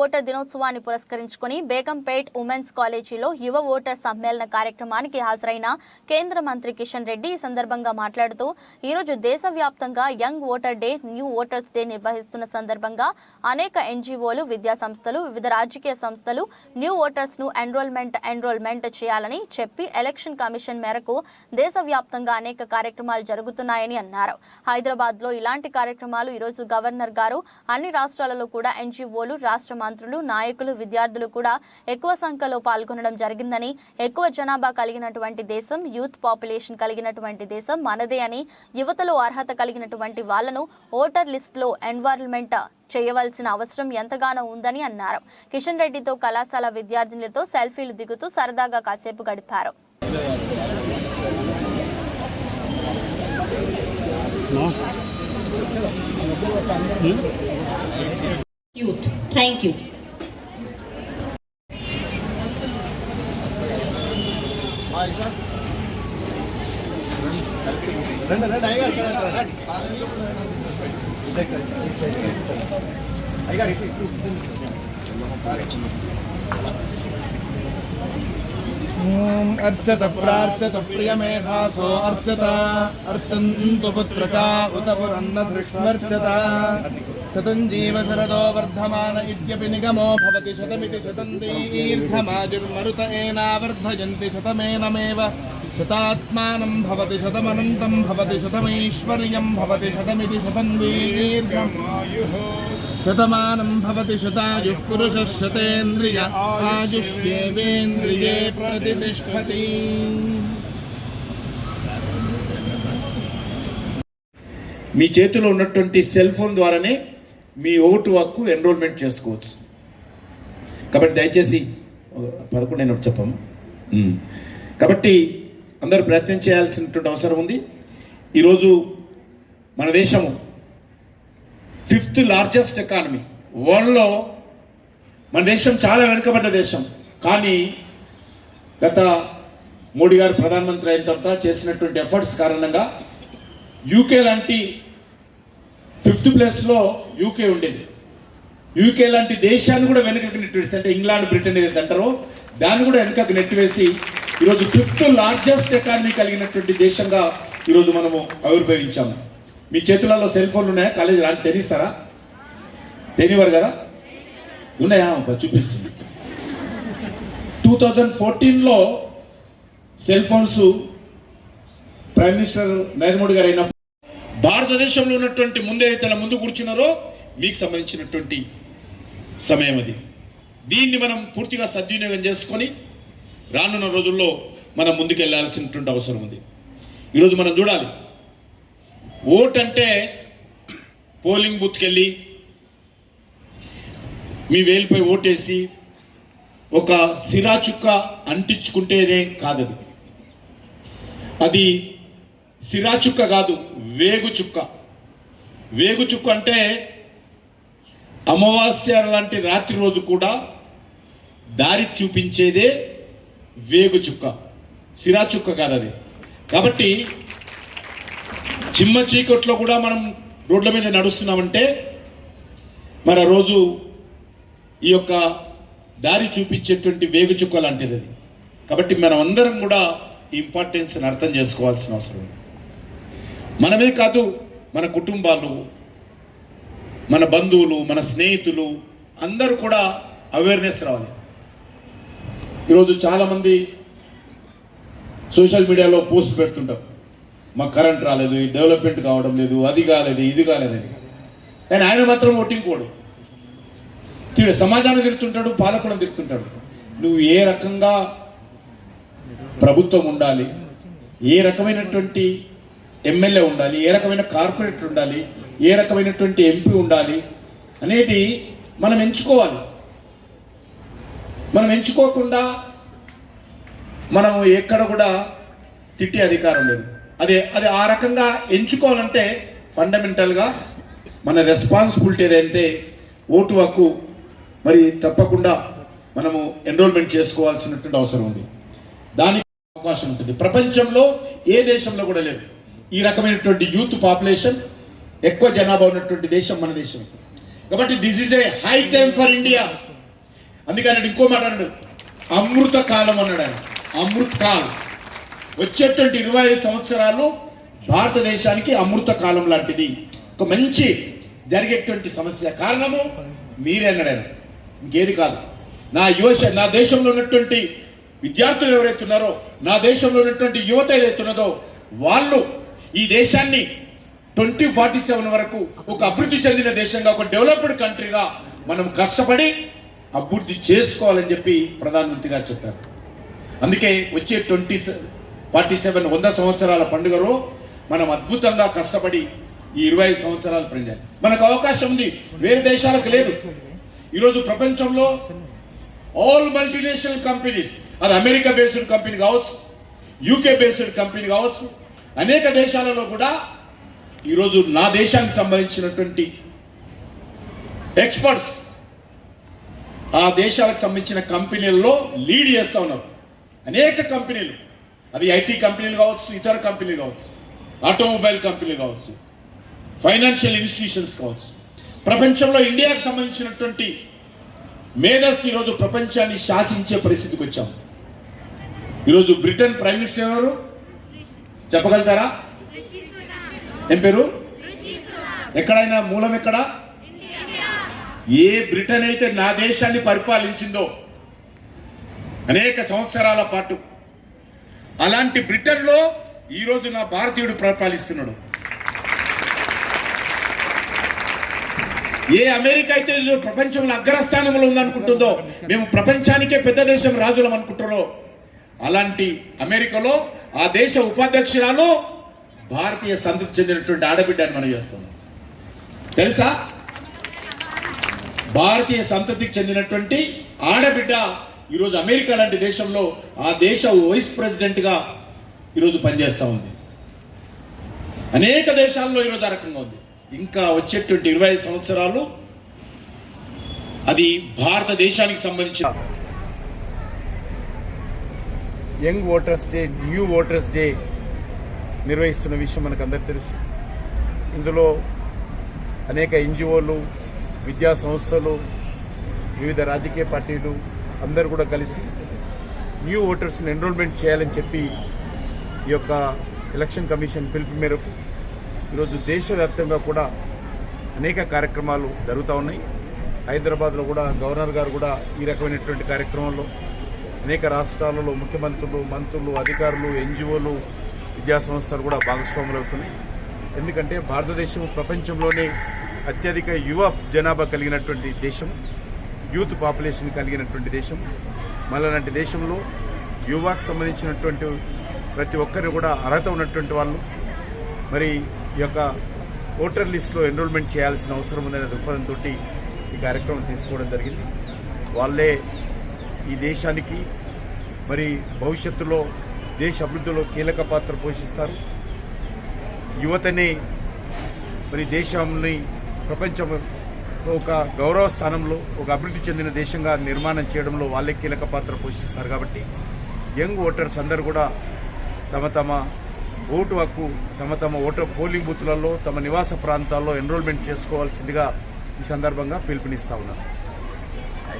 Voter దినోత్సవాన్ని పురస్కరించుకుని Begumpet women's కాలేజీలో యువ ఓటర్ సమ్మేళన కార్యక్రమానికి హాజరైన కేంద్ర మంత్రి కిషన్ రెడ్డి ఈ సందర్భంగా మాట్లాడుతూ ఈరోజు దేశవ్యాప్తంగా young voter day new voters day నిర్వహిస్తున్న సందర్భంగా అనేక ఎన్జీఓలు విద్యా సంస్థలు వివిధ రాజకీయ సంస్థలు న్యూ ఓటర్స్ను ఎన్రోల్మెంట్ ఎన్రోల్మెంట్ చేయాలని చెప్పి ఎలక్షన్ కమిషన్ మేరకు దేశవ్యాప్తంగా అనేక కార్యక్రమాలు జరుగుతున్నాయని అన్నారు. హైదరాబాద్లో ఇలాంటి కార్యక్రమాలు ఈరోజు గవర్నర్ గారు అన్ని రాష్ట్రాలలో కూడా ఎన్జీఓలు రాష్ట్ర మంత్రులు నాయకులు విద్యార్థులు కూడా ఎక్కువ సంఖ్యలో పాల్గొనడం జరిగిందని ఎక్కువ జనాభా కలిగినటువంటి దేశం యూత్ పాపులేషన్ కలిగినటువంటి దేశం మనదే అని యువతలో అర్హత కలిగినటువంటి వాళ్ళను ఓటర్ లిస్టులో ఎన్వాల్వ్మెంట్ చేయవలసిన అవసరం ఎంతగానో ఉందని అన్నారు కిషన్ రెడ్డితో కళాశాల విద్యార్థినులతో సెల్ఫీలు దిగుతూ సరదాగా కాసేపు గడిపారు. Thank you. ॐ अर्चत प्रार्चत प्रियमेधासो अर्चत अर्चन्तु पुत्रका उत पुरन्न శతం జీవ శరదో వర్ధమాన ఇత్యపి నిగమో భవతి శతమితి శతం దీర్ఘమాజుర్మరుత ఏనావర్ధయంతి శతమేనమేవ శతాత్మానం భవతి శతమనంతం భవతి శతమైశ్వర్యం భవతి శతమితి శతం దీర్ఘం శతమానం భవతి శతాయు పురుష శతేంద్రియ ఆయుష్యేంద్రియే ప్రతిష్టతి మీ చేతిలో ఉన్నటువంటి సెల్ ఫోన్ ద్వారానే మీ ఓటు హక్కు ఎన్రోల్మెంట్ చేసుకోవచ్చు. కాబట్టి దయచేసి పదకొండు అయినప్పుడు చెప్పాము కాబట్టి అందరూ ప్రయత్నం చేయాల్సినటువంటి అవసరం ఉంది. ఈరోజు మన దేశము ఫిఫ్త్ లార్జెస్ట్ ఎకానమీ వరల్డ్లో మన దేశం చాలా వెనుకబడ్డ దేశం. కానీ గత మోడీ గారు ప్రధానమంత్రి అయిన తర్వాత చేసినటువంటి ఎఫర్ట్స్ కారణంగా యూకే లాంటి ఫిఫ్త్ ప్లేస్లో యూకే ఉండేది. యూకే లాంటి దేశాన్ని కూడా వెనుకకు నెట్టివేసి అంటే ఇంగ్లాండ్ బ్రిటన్ ఏదైతే అంటారో దాన్ని కూడా వెనుకకు నెట్టివేసి ఈరోజు ఫిఫ్త్ లార్జెస్ట్ ఎకానమీ కలిగినటువంటి దేశంగా ఈరోజు మనము ఆవిర్భవించాము. మీ చేతులలో సెల్ ఫోన్లు ఉన్నాయా? కాలేజీ రాని తెనిస్తారా తెలియవారు కదా? ఉన్నాయా? చూపిస్తుంది. టూ థౌజండ్ ఫోర్టీన్లో cell phones prime minister Narendra Modi గారు అయినప్పుడు భారతదేశంలో ఉన్నటువంటి ముందే తన ముందు కూర్చున్నారో మీకు సంబంధించినటువంటి సమయం అది. దీన్ని మనం పూర్తిగా సద్వినియోగం చేసుకొని రానున్న రోజుల్లో మనం ముందుకెళ్ళాల్సినటువంటి అవసరం ఉంది. ఈరోజు మనం చూడాలి. ఓట్ అంటే పోలింగ్ బూత్కి వెళ్ళి మీ వేలిపై ఓటేసి ఒక సిరాచుక్క అంటించుకుంటేనే కాదది. అది సిరాచుక్క కాదు వేగు చుక్క. వేగు చుక్క అంటే అమావాస్య లాంటి రాత్రి రోజు కూడా దారి చూపించేదే వేగు చుక్క. కాదు అది కాబట్టి చిమ్మ చీకట్లో కూడా మనం రోడ్ల మీద నడుస్తున్నామంటే మరి రోజు ఈ యొక్క దారి చూపించేటువంటి వేగు చుక్క లాంటిది అది కాబట్టి మనం అందరం కూడా ఇంపార్టెన్స్ని అర్థం చేసుకోవాల్సిన అవసరం ఉంది. మనమే కాదు మన కుటుంబాలు మన బంధువులు మన స్నేహితులు అందరూ కూడా అవేర్నెస్ రావాలి. ఈరోజు చాలామంది సోషల్ మీడియాలో పోస్ట్ పెడుతుంటారు. మాకు కరెంట్ రాలేదు డెవలప్మెంట్ కావడం లేదు అది కాలేదు ఇది కాలేదని. కానీ ఆయన మాత్రం ఓటింగ్ కోడు. సమాజాన్ని తిరుగుతుంటాడు పాలకులను తిరుగుతుంటాడు నువ్వు ఏ రకంగా ప్రభుత్వం ఉండాలి ఏ రకమైనటువంటి ఎమ్మెల్యే ఉండాలి ఏ రకమైన కార్పొరేటర్ ఉండాలి ఏ రకమైనటువంటి ఎంపీ ఉండాలి అనేది మనం ఎంచుకోవాలి. మనం ఎంచుకోకుండా మనం ఎక్కడ కూడా తిట్టే అధికారం లేదు. అదే అది ఆ రకంగా ఎంచుకోవాలంటే ఫండమెంటల్గా మన రెస్పాన్సిబిలిటీ ఏదైతే ఓటు హక్కు మరి తప్పకుండా మనము ఎన్రోల్మెంట్ చేసుకోవాల్సినటువంటి అవసరం ఉంది. దానికి అవకాశం ఉంటుంది. ప్రపంచంలో ఏ దేశంలో కూడా లేదు. ఈ రకమైనటువంటి యూత్ పాపులేషన్ ఎక్కువ జనాభా ఉన్నటువంటి దేశం మన దేశం. కాబట్టి this is a high time for India అందుకని ఇంకో మాట అన్నాడు. అమృత కాలం అన్నాడు ఆయన. అమృత కాలం. వచ్చేటువంటి ఇరవై ఐదు సంవత్సరాలు భారతదేశానికి అమృత కాలం లాంటిది. ఒక మంచి జరిగేటువంటి సమస్య. కారణము మీరే అన్నాడు ఆయన. ఇంకేది కాదు. నా యువశ నా దేశంలో ఉన్నటువంటి విద్యార్థులు ఎవరైతే ఉన్నారో నా దేశంలో ఉన్నటువంటి యువత ఏదైతే ఉన్నదో వాళ్ళు ఈ దేశాన్ని ట్వంటీ ఫార్టీ సెవెన్ వరకు ఒక అభివృద్ధి చెందిన దేశంగా ఒక డెవలప్డ్ కంట్రీగా మనం కష్టపడి అభివృద్ధి చేసుకోవాలని చెప్పి ప్రధానమంత్రి గారు చెప్పారు. అందుకే వచ్చే ట్వంటీ ఫార్టీ సెవెన్ వంద సంవత్సరాల పండుగలో మనం అద్భుతంగా కష్టపడి ఈ ఇరవై ఐదు సంవత్సరాలు పనిచేయాలి మనకు అవకాశం ఉంది. వేరే దేశాలకు లేదు. ఈరోజు ప్రపంచంలో ఆల్ మల్టీనేషనల్ కంపెనీస్ అది అమెరికా బేస్డ్ కంపెనీ కావచ్చు యూకే బేస్డ్ కంపెనీ కావచ్చు అనేక దేశాలలో కూడా ఈరోజు నా దేశానికి సంబంధించినటువంటి ఎక్స్పర్ట్స్ ఆ దేశాలకు సంబంధించిన కంపెనీల్లో లీడ్ చేస్తా ఉన్నారు. అనేక కంపెనీలు. అది ఐటీ కంపెనీలు కావచ్చు ఇతర కంపెనీలు కావచ్చు ఆటోమొబైల్ కంపెనీలు కావచ్చు ఫైనాన్షియల్ ఇన్స్టిట్యూషన్స్ కావచ్చు. ప్రపంచంలో ఇండియాకు సంబంధించినటువంటి మేధస్సు ఈరోజు ప్రపంచాన్ని శాసించే పరిస్థితికి వచ్చాం. ఈరోజు బ్రిటన్ ప్రైమ్ మినిస్టర్ ఎవరు? చెప్పగలుగుతారా? ఏం పేరు? ఎక్కడైనా మూలం ఎక్కడ? ఏ బ్రిటన్ అయితే నా దేశాన్ని పరిపాలించిందో అనేక సంవత్సరాల పాటు అలాంటి బ్రిటన్లో ఈరోజు నా భారతీయుడు పరిపాలిస్తున్నాడు. ఏ అమెరికా అయితే ప్రపంచంలో అగ్రస్థానంలో ఉందనుకుంటుందో మేము ప్రపంచానికే పెద్ద దేశం రాజులం అనుకుంటున్నారో అలాంటి అమెరికాలో ఆ దేశ ఉపాధ్యక్షురాలు భారతీయ సంతతి చెందినటువంటి ఆడబిడ్డ అని మనం చేస్తున్నాం. తెలుసా? భారతీయ సంతతికి చెందినటువంటి ఆడబిడ్డ ఈరోజు అమెరికా లాంటి దేశంలో ఆ దేశ వైస్ ప్రెసిడెంట్గా ఈరోజు పనిచేస్తూ ఉంది. అనేక దేశాల్లో ఈరోజు ఆ రకంగా ఉంది. ఇంకా వచ్చేటువంటి ఇరవై ఐదు సంవత్సరాలు అది భారతదేశానికి సంబంధించిన young voters day new voters day నిర్వహిస్తున్న విషయం మనకు అందరికీ తెలుసు. ఇందులో అనేక ఎన్జిఓలు విద్యా సంస్థలు వివిధ రాజకీయ పార్టీలు అందరూ కూడా కలిసి న్యూ ఓటర్స్ని ఎన్రోల్మెంట్ చేయాలని చెప్పి ఈ యొక్క ఎలక్షన్ కమిషన్ పిలుపు మేరకు ఈరోజు దేశవ్యాప్తంగా కూడా అనేక కార్యక్రమాలు జరుగుతూ ఉన్నాయి. హైదరాబాద్లో కూడా గవర్నర్ గారు కూడా ఈ రకమైనటువంటి కార్యక్రమంలో అనేక రాష్ట్రాలలో ముఖ్యమంత్రులు మంత్రులు అధికారులు ఎన్జిఓలు విద్యాసంస్థలు కూడా భాగస్వాములు అవుతున్నాయి. ఎందుకంటే భారతదేశం ప్రపంచంలోనే అత్యధిక యువ జనాభా కలిగినటువంటి దేశం యూత్ పాపులేషన్ కలిగినటువంటి దేశం. మళ్ళీ దేశంలో యువకు సంబంధించినటువంటి ప్రతి ఒక్కరు కూడా అర్హత ఉన్నటువంటి వాళ్ళు. మరి ఈ యొక్క ఓటర్ లిస్టులో ఎన్రోల్మెంట్ చేయాల్సిన అవసరం ఉందనే దృక్పథంతో ఈ కార్యక్రమం తీసుకోవడం జరిగింది. వాళ్ళే ఈ దేశానికి మరి భవిష్యత్తులో దేశ అభివృద్ధిలో కీలక పాత్ర పోషిస్తారు. యువతని మరి దేశాన్ని ప్రపంచం ఒక గౌరవ స్థానంలో ఒక అభివృద్ధి చెందిన దేశంగా నిర్మాణం చేయడంలో వాళ్ళే కీలక పాత్ర పోషిస్తారు కాబట్టి యంగ్ ఓటర్స్ అందరూ కూడా తమ తమ ఓటు హక్కు తమ తమ ఓటర్ పోలింగ్ బూత్లలో తమ నివాస ప్రాంతాల్లో ఎన్రోల్మెంట్ చేసుకోవాల్సిందిగా ఈ సందర్భంగా పిలుపునిస్తా ఉన్నారు